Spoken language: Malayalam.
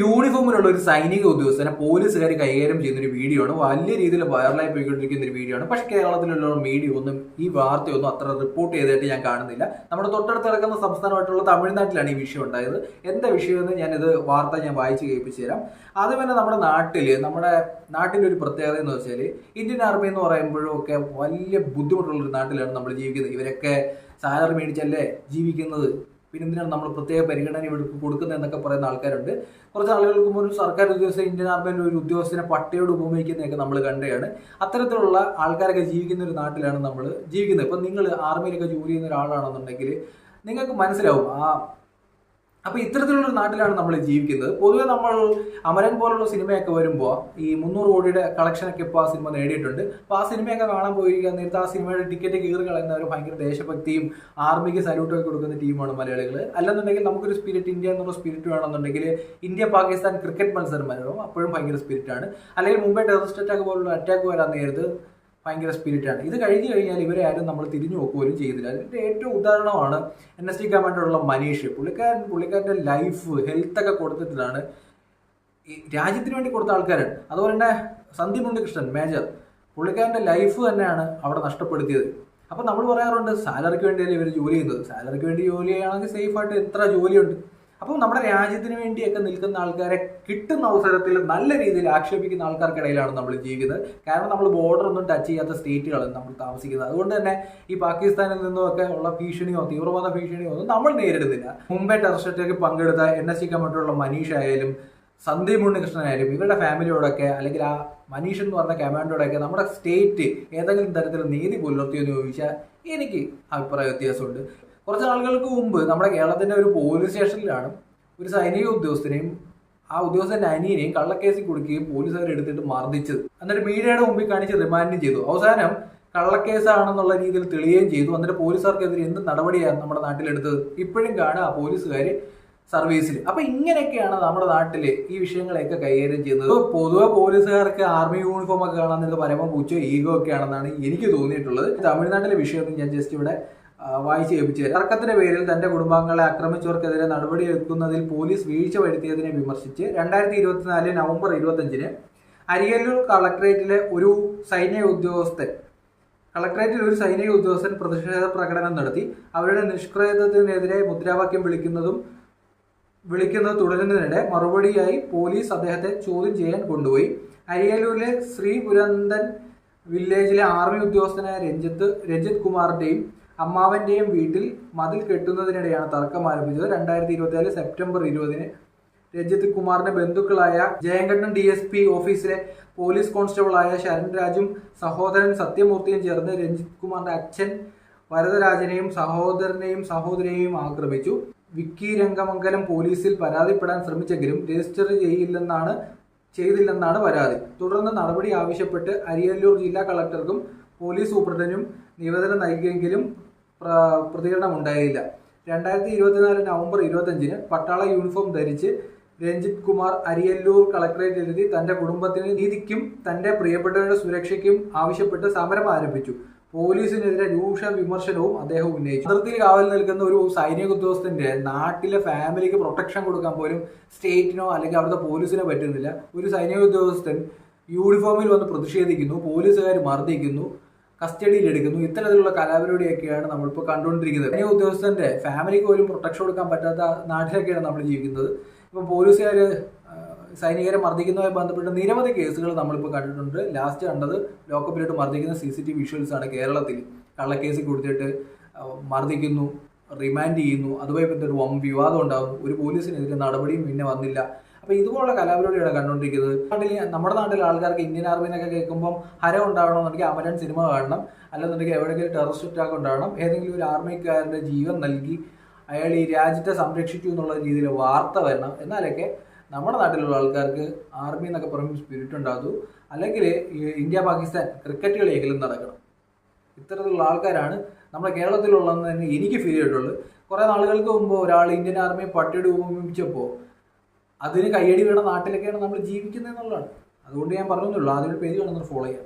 യൂണിഫോമിലുള്ള ഒരു സൈനിക ഉദ്യോഗസ്ഥനെ പോലീസുകാർ കൈകാര്യം ചെയ്യുന്ന ഒരു വീഡിയോ ആണ് വലിയ രീതിയിൽ വൈറലായി പോയിക്കൊണ്ടിരിക്കുന്ന ഒരു വീഡിയോ ആണ് പക്ഷേ കേരളത്തിലുള്ള മീഡിയ ഒന്നും ഈ വാർത്തയൊന്നും അത്ര റിപ്പോർട്ട് ചെയ്തതായിട്ട് ഞാൻ കാണുന്നില്ല. നമ്മുടെ തൊട്ടടുത്ത് കിടക്കുന്ന സംസ്ഥാനമായിട്ടുള്ള തമിഴ്നാട്ടിലാണ് ഈ വിഷയം ഉണ്ടായത്. എന്താ വിഷയമെന്ന് ഞാനിത് വാർത്ത ഞാൻ വായിച്ച് കേൾപ്പിച്ചു തരാം. ആദ്യം തന്നെ നമ്മുടെ നാട്ടിൽ നമ്മുടെ നാട്ടിന്റെ ഒരു പ്രത്യേകത എന്ന് വെച്ചാൽ ഇന്ത്യൻ ആർമി എന്ന് പറയുമ്പോഴും ഒക്കെ വലിയ ബുദ്ധിമുട്ടുള്ള ഒരു നാട്ടിലാണ് നമ്മൾ ജീവിക്കുന്നത്. ഇവരൊക്കെ സാലറി മേടിച്ചല്ലേ ജീവിക്കുന്നത്? പിന്നെ എന്തിനാണ് നമ്മൾ പ്രത്യേക പരിഗണന കൊടുക്കുന്നത് എന്നൊക്കെ പറയുന്ന ആൾക്കാരുണ്ട്. കുറച്ച് ആളുകൾക്ക് മുമ്പ് സർക്കാർ ഉദ്യോഗസ്ഥ ഇന്ത്യൻ ആർമിയിൽ ഒരു ഉദ്യോഗസ്ഥനെ പട്ടയോട് ഉപമിക്കുന്നതൊക്കെ നമ്മൾ കണ്ടതാണ് അത്തരത്തിലുള്ള ആൾക്കാരൊക്കെ ജീവിക്കുന്ന ഒരു നാട്ടിലാണ് നമ്മൾ ജീവിക്കുന്നത്. ഇപ്പം നിങ്ങൾ ആർമിയിലൊക്കെ ജോലി ചെയ്യുന്ന ഒരാളാണെന്നുണ്ടെങ്കിൽ നിങ്ങൾക്ക് മനസ്സിലാവും ആ അപ്പോൾ ഇത്തരത്തിലുള്ള ഒരു നാട്ടിലാണ് നമ്മൾ ജീവിക്കുന്നത്. പൊതുവെ നമ്മൾ അമരൻ പോലുള്ള സിനിമയൊക്കെ വരുമ്പോൾ ഈ മുന്നൂറ് കോടിയുടെ കളക്ഷനൊക്കെ ഇപ്പോൾ ആ സിനിമ നേടിയിട്ടുണ്ട്. അപ്പോൾ ആ സിനിമയൊക്കെ കാണാൻ പോയിരിക്കാൻ നേരത്തെ ആ സിനിമയുടെ ടിക്കറ്റ് കീറി കളയുന്നവർ ഭയങ്കര ദേശഭക്തിയും ആർമിക്ക് സല്യൂട്ടൊക്കെ കൊടുക്കുന്ന ടീമാണ് മലയാളികൾ അല്ലെന്നുണ്ടെങ്കിൽ നമുക്കൊരു സ്പിരിറ്റ് ഇന്ത്യ എന്നുള്ള സ്പിരിറ്റ് വേണമെന്നുണ്ടെങ്കിൽ ഇന്ത്യ പാകിസ്ഥാൻ ക്രിക്കറ്റ് മത്സരം വരണം. അപ്പോഴും ഭയങ്കര സ്പിരിറ്റാണ് അല്ലെങ്കിൽ മുംബൈ ടെററിസ്റ്റ് അറ്റാക്ക് പോലുള്ള അറ്റാക്ക് വരാൻ നേരത്ത് ഭയങ്കര സ്പിരിറ്റാണ് ഇത് കഴിഞ്ഞു കഴിഞ്ഞാൽ ഇവരെ ആരും നമ്മൾ തിരിഞ്ഞു നോക്കുകയും ചെയ്തില്ല അതിന്റെ ഏറ്റവും ഉദാഹരണമാണ് എൻ എസ് ടി കമാൻഡറുള്ള മനീഷ് പുള്ളിക്കാരൻ പുള്ളിക്കാരന്റെ ലൈഫ് ഹെൽത്ത് ഒക്കെ കൊടുത്തിട്ടാണ് ഈ രാജ്യത്തിന് വേണ്ടി കൊടുത്ത ആൾക്കാരാണ്. അതുപോലെ തന്നെ സന്ദീപ് ഉണ്ണികൃഷ്ണൻ മേജർ. പുള്ളിക്കാരന്റെ ലൈഫ് തന്നെയാണ് അവിടെ നഷ്ടപ്പെടുത്തിയത്. അപ്പോൾ നമ്മൾ പറയാറുണ്ട് സാലറിക്ക് വേണ്ടിയല്ലേ ഇവർ ജോലി ചെയ്യുന്നത്? സാലറിക്ക് വേണ്ടി ജോലി ചെയ്യുകയാണെങ്കിൽ സേഫായിട്ട് എത്ര ജോലിയുണ്ട്? അപ്പം നമ്മുടെ രാജ്യത്തിന് വേണ്ടിയൊക്കെ നിൽക്കുന്ന ആൾക്കാരെ കിട്ടുന്ന അവസരത്തിൽ നല്ല രീതിയിൽ ആക്ഷേപിക്കുന്ന ആൾക്കാർക്കിടയിലാണ് നമ്മൾ ജീവിക്കുന്നത്. കാരണം നമ്മൾ ബോർഡർ ഒന്നും ടച്ച് ചെയ്യാത്ത സ്റ്റേറ്റുകളാണ് നമ്മൾ താമസിക്കുന്നത്. അതുകൊണ്ട് തന്നെ ഈ പാകിസ്ഥാനിൽ നിന്നുമൊക്കെ ഉള്ള ഭീഷണിയോ തീവ്രവാദ ഭീഷണിയോ ഒന്നും നമ്മൾ നേരിടുന്നില്ല. മുംബൈ ടെറസ്റ്റേക്ക് പങ്കെടുത്ത എൻ എസ് സി കമ്മിറ്റിയുള്ള മനീഷ് ആയാലും സന്ദീപ് ഉണ്ണികൃഷ്ണനായാലും ഇവരുടെ ഫാമിലിയോടൊക്കെ അല്ലെങ്കിൽ ആ മനീഷ് എന്ന് പറഞ്ഞ കമാൻഡോടൊക്കെ നമ്മുടെ സ്റ്റേറ്റ് ഏതെങ്കിലും തരത്തിൽ നീതി പുലർത്തിയെന്ന് ചോദിച്ചാൽ എനിക്ക് അഭിപ്രായ വ്യത്യാസമുണ്ട്. കുറച്ച് നാളുകൾക്ക് മുമ്പ് നമ്മുടെ കേരളത്തിന്റെ ഒരു പോലീസ് സ്റ്റേഷനിലാണ് ഒരു സൈനിക ഉദ്യോഗസ്ഥനെയും ആ ഉദ്യോഗസ്ഥന്റെ അനിയനെയും കള്ളക്കേസിൽ കൊടുക്കുകയും പോലീസുകാർ എടുത്തിട്ട് മർദ്ദിച്ചത്. എന്നിട്ട് മീഡിയയുടെ മുമ്പിൽ കാണിച്ച് റിമാൻഡ് ചെയ്തു. അവസാനം കള്ളക്കേസാണെന്നുള്ള രീതിയിൽ തെളിയുകയും ചെയ്തു. എന്നിട്ട് പോലീസുകാർക്കെതിരെ എന്ത് നടപടിയാണ് നമ്മുടെ നാട്ടിലെടുത്തത്? ഇപ്പോഴും കാണുക ആ പോലീസുകാർ സർവീസിൽ അപ്പൊ ഇങ്ങനെയൊക്കെയാണ് നമ്മുടെ നാട്ടിൽ ഈ വിഷയങ്ങളെയൊക്കെ കൈകാര്യം ചെയ്യുന്നത്. പൊതുവെ പോലീസുകാർക്ക് ആർമി യൂണിഫോം ഒക്കെ കാണാൻ പരമ പൂച്ചോ ഈഗോ ഒക്കെ ആണെന്നാണ് എനിക്ക് തോന്നിയിട്ടുള്ളത്. തമിഴ്നാട്ടിലെ വിഷയമൊന്നും ഞാൻ ജസ്റ്റ് ഇവിടെ വായിച്ച് ഏൽപ്പിച്ചു ഇറക്കത്തിന്റെ പേരിൽ തന്റെ കുടുംബാംഗങ്ങളെ ആക്രമിച്ചവർക്കെതിരെ നടപടിയെടുക്കുന്നതിൽ പോലീസ് വീഴ്ച വരുത്തിയതിനെ വിമർശിച്ച് രണ്ടായിരത്തി ഇരുപത്തിനാല് നവംബർ ഇരുപത്തഞ്ചിന് അരിയല്ലൂർ കളക്ടറേറ്റിലെ ഒരു സൈനിക ഉദ്യോഗസ്ഥൻ കളക്ടറേറ്റിൽ ഒരു സൈനിക ഉദ്യോഗസ്ഥൻ പ്രതിഷേധ പ്രകടനം നടത്തി. അവരുടെ നിഷ്ക്രിയത്വത്തിനെതിരെ മുദ്രാവാക്യം വിളിക്കുന്നതും വിളിക്കുന്നത് തുടരുന്നതിനിടെ മറുപടിയായി പോലീസ് അദ്ദേഹത്തെ ചോദ്യം ചെയ്യാൻ കൊണ്ടുപോയി. അരിയല്ലൂരിലെ ശ്രീ പുരന്തൻ വില്ലേജിലെ ആർമി ഉദ്യോഗസ്ഥനായ രഞ്ജിത്ത് രഞ്ജിത് കുമാറിന്റെയും അമ്മാവന്റെയും വീട്ടിൽ മതിൽ കെട്ടുന്നതിനിടെയാണ് തർക്കം ആരംഭിച്ചത്. രണ്ടായിരത്തി ഇരുപത്തിനാല് സെപ്റ്റംബർ ഇരുപതിന് രഞ്ജിത്ത് കുമാറിന്റെ ബന്ധുക്കളായ ജയങ്കണ്ണൻ ഡി എസ് പി ഓഫീസിലെ പോലീസ് കോൺസ്റ്റബിളായ ശരൺ രാജും സഹോദരൻ സത്യമൂർത്തിയും ചേർന്ന് രഞ്ജിത്ത് കുമാറിന്റെ അച്ഛൻ വരദരാജനെയും സഹോദരനെയും സഹോദരിയെയും ആക്രമിച്ചു. വിക്കി രംഗമംഗലം പോലീസിൽ പരാതിപ്പെടാൻ ശ്രമിച്ചെങ്കിലും രജിസ്റ്റർ ചെയ്യില്ലെന്നാണ് ചെയ്തില്ലെന്നാണ് പരാതി. തുടർന്ന് നടപടി ആവശ്യപ്പെട്ട് അരിയല്ലൂർ ജില്ലാ കളക്ടർക്കും പോലീസ് സൂപ്രണ്ടിനും നിവേദനം നൽകിയെങ്കിലും പ്രതികരണം ഉണ്ടായില്ല രണ്ടായിരത്തി ഇരുപത്തിനാല് നവംബർ ഇരുപത്തഞ്ചിന് പട്ടാള യൂണിഫോം ധരിച്ച് രഞ്ജിത്ത് കുമാർ അരിയല്ലൂർ കളക്ടറേറ്റ് എഴുതി തന്റെ കുടുംബത്തിന് നീതിക്കും തന്റെ പ്രിയപ്പെട്ടവരുടെ സുരക്ഷയ്ക്കും ആവശ്യപ്പെട്ട് സമരം ആരംഭിച്ചു. പോലീസിനെതിരെ രൂക്ഷ വിമർശനവും അദ്ദേഹം ഉന്നയിച്ചു. അതിർത്തിയിൽ കാവൽ നിൽക്കുന്ന ഒരു സൈനിക ഉദ്യോഗസ്ഥന്റെ നാട്ടിലെ ഫാമിലിക്ക് പ്രൊട്ടക്ഷൻ കൊടുക്കാൻ പോലും സ്റ്റേറ്റിനോ അല്ലെങ്കിൽ അവിടുത്തെ പോലീസിനോ പറ്റുന്നില്ല. ഒരു സൈനിക ഉദ്യോഗസ്ഥൻ യൂണിഫോമിൽ വന്ന് പ്രതിഷേധിക്കുന്നു പോലീസുകാർ മർദ്ദിക്കുന്നു. കസ്റ്റഡിയിൽ എടുക്കുന്നു ഇത്തരത്തിലുള്ള കലാപരിപാടിയൊക്കെയാണ് നമ്മളിപ്പോൾ കണ്ടുകൊണ്ടിരിക്കുന്നത്. സൈനിക ഉദ്യോഗസ്ഥന്റെ ഫാമിലിക്ക് പോലും പ്രൊട്ടക്ഷൻ കൊടുക്കാൻ പറ്റാത്ത നാട്ടിലൊക്കെയാണ് നമ്മൾ ജീവിക്കുന്നത്. ഇപ്പം പോലീസുകാർ സൈനികരെ മർദ്ദിക്കുന്നതുമായി ബന്ധപ്പെട്ട് നിരവധി കേസുകൾ നമ്മളിപ്പോൾ കണ്ടിട്ടുണ്ട്. ലാസ്റ്റ് കണ്ടത് ലോക്കപ്പിലിട്ട് മർദ്ദിക്കുന്ന സി സി ടി വിഷ്വൽസ് ആണ് കേരളത്തിൽ. കള്ളക്കേസ് കൊടുത്തിട്ട് മർദ്ദിക്കുന്നു. റിമാൻഡ് ചെയ്യുന്നു. അതുമായി ബന്ധപ്പെട്ട് വം വിവാദം ഉണ്ടാകുന്നു. ഒരു പോലീസിനെതിരെ നടപടിയും പിന്നെ വന്നില്ല. അപ്പൊ ഇതുപോലുള്ള കലാപരിപാടിയാണ് കണ്ടുകൊണ്ടിരിക്കുന്നത്. നാട്ടിൽ നമ്മുടെ നാട്ടിലെ ആൾക്കാർക്ക് ഇന്ത്യൻ ആർമിനൊക്കെ കേൾക്കുമ്പോൾ ഹരം ഉണ്ടാവണമെന്നുണ്ടെങ്കിൽ അമരൻ സിനിമ കാണണം. അല്ലെന്നുണ്ടെങ്കിൽ എവിടെയെങ്കിലും ടെററിസ്റ്റ് അറ്റാക്ക് ഉണ്ടാവണം. ഏതെങ്കിലും ഒരു ആർമിക്കാരന്റെ ജീവൻ നൽകി അയാൾ ഈ രാജ്യത്തെ സംരക്ഷിച്ചു എന്നുള്ള രീതിയിൽ വാർത്ത വരണം. എന്നാലൊക്കെ നമ്മുടെ നാട്ടിലുള്ള ആൾക്കാർക്ക് ആർമി എന്നൊക്കെ പറയുമ്പോൾ സ്പിരിറ്റ് ഉണ്ടാകൂ അല്ലെങ്കിൽ ഇന്ത്യ പാകിസ്ഥാൻ ക്രിക്കറ്റ് കളിയെങ്കിലും നടക്കണം. ഇത്തരത്തിലുള്ള ആൾക്കാരാണ് നമ്മുടെ കേരളത്തിലുള്ളതെന്ന് തന്നെ എനിക്ക് ഫീൽ ചെയ്തിട്ടുള്ളത്. കുറേ നാളുകൾക്ക് മുമ്പ് ഒരാൾ ഇന്ത്യൻ ആർമിയെ പട്ടിയുടെ ഉപമിച്ചപ്പോൾ അതിന് കയ്യടി വേണ്ട നാട്ടിലൊക്കെയാണ് നമ്മൾ ജീവിക്കുന്നത് എന്നുള്ളതാണ് അതുകൊണ്ട് ഞാൻ പറഞ്ഞുള്ളൂ ആദ്യം പേജ് വേണമെന്ന് ഫോളോ ചെയ്യാം.